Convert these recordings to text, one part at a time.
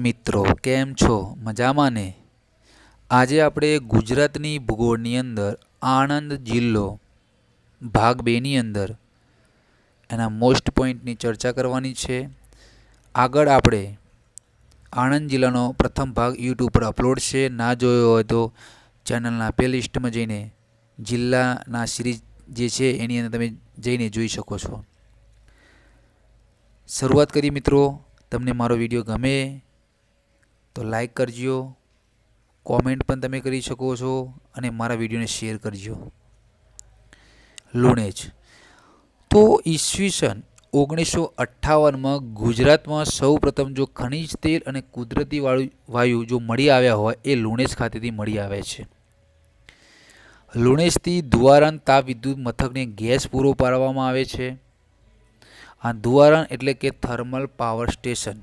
મિત્રો, કેમ છો? મજામાં ને? આજે આપણે ગુજરાતની ભૂગોળની અંદર આણંદ જિલ્લો ભાગ બેની અંદર એના મોસ્ટ પોઈન્ટની ચર્ચા કરવાની છે. આગળ આપણે આણંદ જિલ્લાનો પ્રથમ ભાગ યુટ્યુબ પર અપલોડ છે. ના જોયો હોય તો ચેનલના પ્લે લિસ્ટમાં જઈને જિલ્લાના સિરીઝ જે છે એની અંદર તમે જઈને જોઈ શકો છો. શરૂઆત કરી મિત્રો, તમને મારો વીડિયો ગમે તો લાઈક કરજો કોમેન્ટ પણ તમે કરી શકો છો અને મારા વિડીયોને શેર કરજો. લુણેજ. તો ઈસવીસન ઓગણીસો અઠ્ઠાવનમાં ગુજરાતમાં સૌ પ્રથમ જો ખનિજ તેલ અને કુદરતી વાયુ વાયુ જો મળી આવ્યા હોય, એ લુણેજ ખાતેથી મળી આવે છે. લુણેજથી ધુવારણ તાપ વિદ્યુત મથકને ગેસ પૂરો પાડવામાં આવે છે. આ ધુવારણ એટલે કે થર્મલ પાવર સ્ટેશન.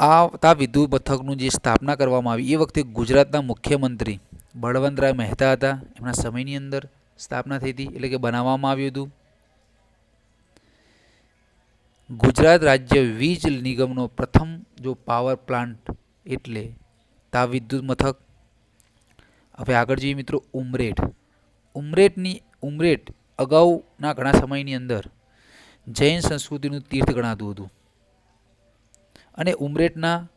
આ તા વિદ્યુત મથકનું જે સ્થાપના કરવામાં આવી, એ વખતે ગુજરાતના મુખ્યમંત્રી બળવંતરાય મહેતા હતા. એમના સમયની અંદર સ્થાપના થઈ હતી, એટલે કે બનાવવામાં આવ્યું હતું. ગુજરાત રાજ્ય વીજ નિગમનો પ્રથમ જો પાવર પ્લાન્ટ એટલે તા વિદ્યુત મથક. હવે આગળ જોઈએ મિત્રો ઉમરેઠ. ઉમરેઠની, ઉમરેઠ અગાઉના ઘણા સમયની અંદર જૈન સંસ્કૃતિનું તીર્થ ગણાતું હતું. અને ઉમરેઠના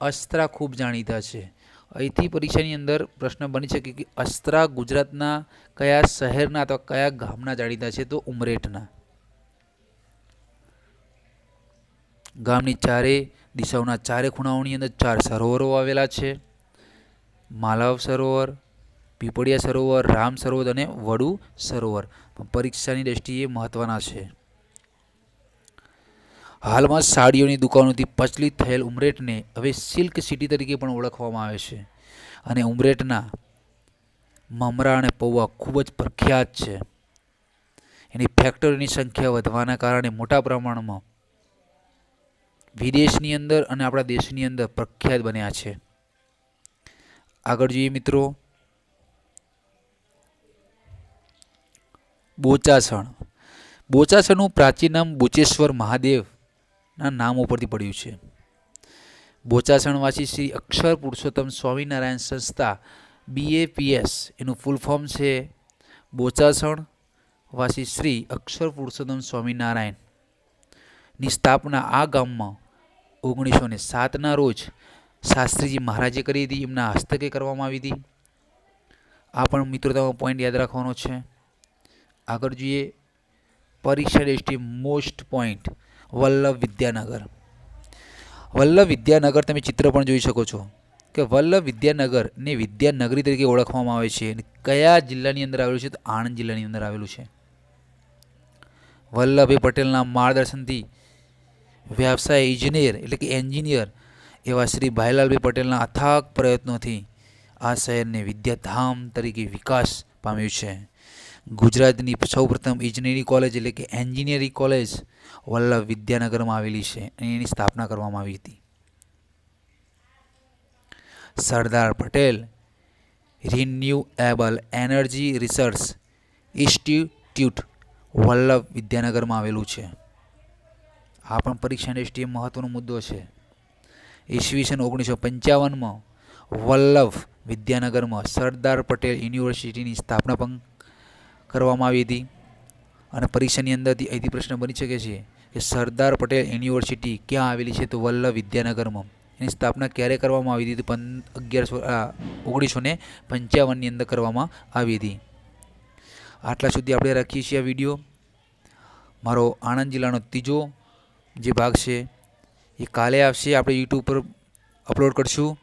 અસ્ત્રા ખૂબ જાણીતા છે. અહીંથી પરીક્ષાની અંદર પ્રશ્ન બની શકે કે અસ્ત્રા ગુજરાતના કયા શહેરના અથવા કયા ગામના જાણીતા છે? તો ઉમરેઠના. ગામની ચારે દિશાઓના ચારે ખૂણાઓની અંદર ચાર સરોવરો આવેલા છે. માલવ સરોવર, પીપળિયા સરોવર, રામ સરોવર અને વડુ સરોવર. પરીક્ષાની દ્રષ્ટિએ મહત્ત્વના છે. હાલમાં સાડીઓની દુકાનોથી પ્રચલિત થયેલ ઉમરેઠને હવે સિલ્ક સિટી તરીકે પણ ઓળખવામાં આવે છે. અને ઉમરેઠના મમરા અને પૌવા ખૂબ જ પ્રખ્યાત છે. એની ફેક્ટરીની સંખ્યા વધવાના કારણે મોટા પ્રમાણમાં વિદેશની અંદર અને આપણા દેશની અંદર પ્રખ્યાત બન્યા છે. આગળ જોઈએ મિત્રો, બોચાસણ. બોચાસણનું પ્રાચીન નામ બોચેશ્વર મહાદેવના નામ ઉપરથી પડ્યું છે. બોચાસણવાસી શ્રી અક્ષર પુરુષોત્તમ સ્વામિનારાયણ સંસ્થા બીએપીએસ એનું ફૂલ ફોર્મ છે બોચાસણ વાસી શ્રી અક્ષર પુરુષોત્તમ સ્વામિનારાયણની સ્થાપના આ ગામમાં ઓગણીસો ને સાતના રોજ શાસ્ત્રીજી મહારાજે કરી હતી, એમના હસ્તકે કરવામાં આવી હતી. આ પણ મિત્રો તમે પોઈન્ટ યાદ રાખવાનો છે. આગળ જોઈએ. પરીક્ષા દ્રષ્ટિએ મોસ્ટ પોઈન્ટ વલ્લભ વિદ્યાનગર. વલ્લભ વિદ્યાનગર તમે ચિત્ર પણ જોઈ શકો છો કે વલ્લભ વિદ્યાનગર ને વિદ્યાનગરી તરીકે ઓળખવામાં આવે છે અને કયા જિલ્લાની અંદર આવેલું છે? તો આણંદ જિલ્લાની અંદર આવેલું છે. વલ્લભભાઈ પટેલના માર્ગદર્શનથી વ્યવસાય ઇજનેર એટલે કે એન્જિનિયર એવા શ્રી ભાઈલાલભાઈ પટેલના અથાગ પ્રયત્નોથી આ શહેરને વિદ્યાધામ તરીકે વિકાસ પામ્યું છે. ગુજરાતની સૌપ્રથમ ઇજનેરી કોલેજ એટલે કે એન્જિનિયરિંગ કોલેજ વલ્લભ વિદ્યાનગરમાં આવેલી છે અને એની સ્થાપના કરવામાં આવી હતી. Sardar Patel renewable energy research institute Vallabh વિદ્યાનગરમાં આવેલું છે. આ પણ પરીક્ષા દ્રષ્ટિએ મહત્ત્વનો મુદ્દો છે. ઈસવીસન ઓગણીસો પંચાવનમાં વલ્લભ વિદ્યાનગરમાં સરદાર પટેલ યુનિવર્સિટીની સ્થાપના પણ કરવામાં આવી હતી. અને પરીક્ષાની અંદરથી અહીંથી પ્રશ્ન બની શકે છે કે સરદાર પટેલ યુનિવર્સિટી ક્યાં આવેલી છે તો વલ્લભ વિદ્યાનગરમાં. એની સ્થાપના ક્યારે કરવામાં આવી હતી તો પં અગિયારસો ઓગણીસો ને પંચાવનની અંદર કરવામાં આવી હતી. આટલા સુધી આપણે રાખીએ છીએ આ વીડિયો. મારો આણંદ જિલ્લાનો ત્રીજો જે ભાગ છે એ કાલે આવશે. આપણે યુટ્યુબ પર અપલોડ કરશું.